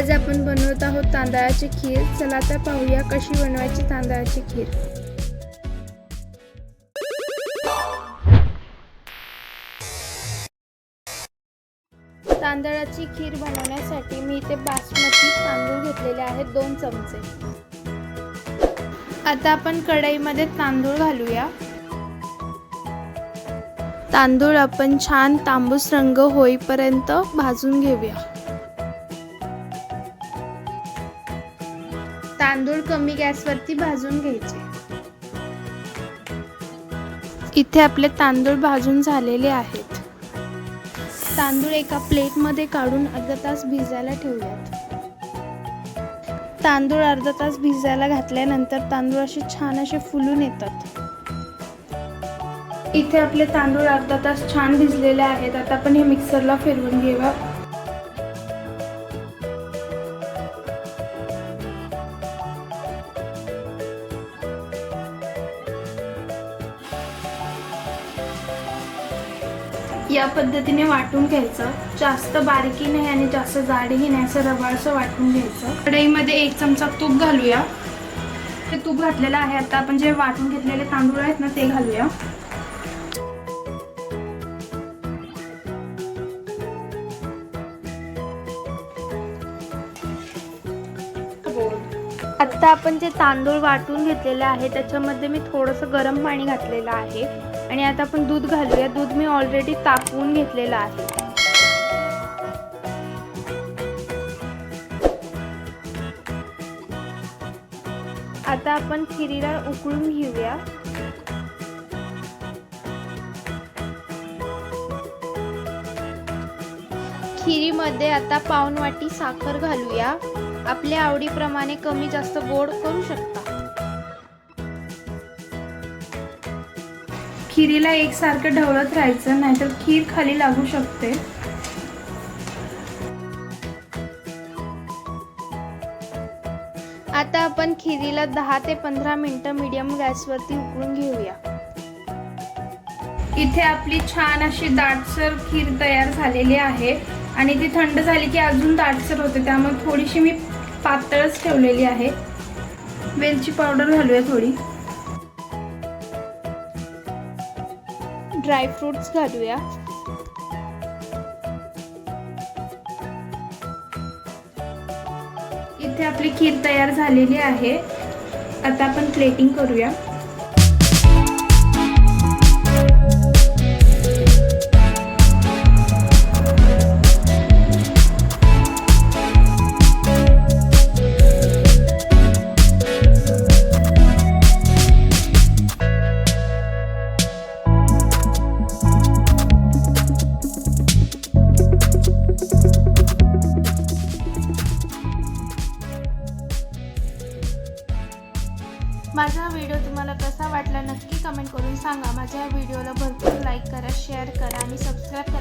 आज आपण बनवत आहोत तांदळाची खीर. चला तर पाहूया कशी बनवायची तांदळाची खीर. तांदळाची खीर बनवण्यासाठी मी इथे बासमती तांदूळ घेतलेले आहेत दोन चमचे. आता आपण कढईमध्ये तांदूळ घालूया. तांदूळ आपण छान तांबूस रंग होईपर्यंत भाजून घेऊया. तांदूळ कमी गॅसवरती भाजून घ्यायचे. इथे आपले तांदूळ भाजून झालेले आहेत. तांदूळ एका प्लेटमध्ये काढून अर्धा तास भिजायला ठेवूयात. तांदूळ अर्धा तास भिजायला घातल्यानंतर तांदूळ असे छान असे फुलून येतात. इथे आपले तांदूळ अर्धा तास छान भिजलेले आहेत. आता आपण हे मिक्सरला फिरवून घेऊया. या पद्धतीने वाटून घ्यायचं. जास्त बारीकी नाही आणि जास्त जाडही नाही असं रवाळसं वाटून घ्यायचं. कढईमध्ये एक चमचा तूप घालूया. ते तूप घातलेलं आहे आता. आपण जे वाटून घेतलेले तांदूळ आहेत ना ते घालूया. आता आपण जे तांदूळ वाटून घेतलेले आहे त्याच्यामध्ये मी थोडंसं गरम पाणी घातलेलं आहे. आणि आता आपण दूध घालूया. दूध मी ऑलरेडी तापवून घेतलेला आहे. आता आपण खिरीला उकळून घेऊया. खिरीमध्ये आता पाऊन वाटी साखर घालूया. आपल्या आवडीप्रमाणे कमी जास्त गोड करू शकता. खिरीला एकसारखं ढवळत राहायचं नाहीतर खीर खाली लागू शकते. आता आपण खिरीला दहा ते पंधरा मिनिटं मीडियम गॅसवरती उकळून घेऊया. इथे आपली छान अशी दाटसर खीर तयार झालेली आहे आणि ती थंड झाली की अजून दाटसर होते त्यामुळे थोडीशी मी पातळच ठेवलेली आहे. वेलची पावडर घालूया थोडी. ड्रायफ्रुट्स घालूया. इथे आपली खीर तयार झालेली आहे. आता आपण प्लेटिंग करूया. माझा व्हिडिओ तुम्हाला कसा वाटला नक्की कमेंट करून सांगा. माझ्या व्हिडिओला भरपूर लाईक करा शेअर करा आणि सबस्क्राईब करा.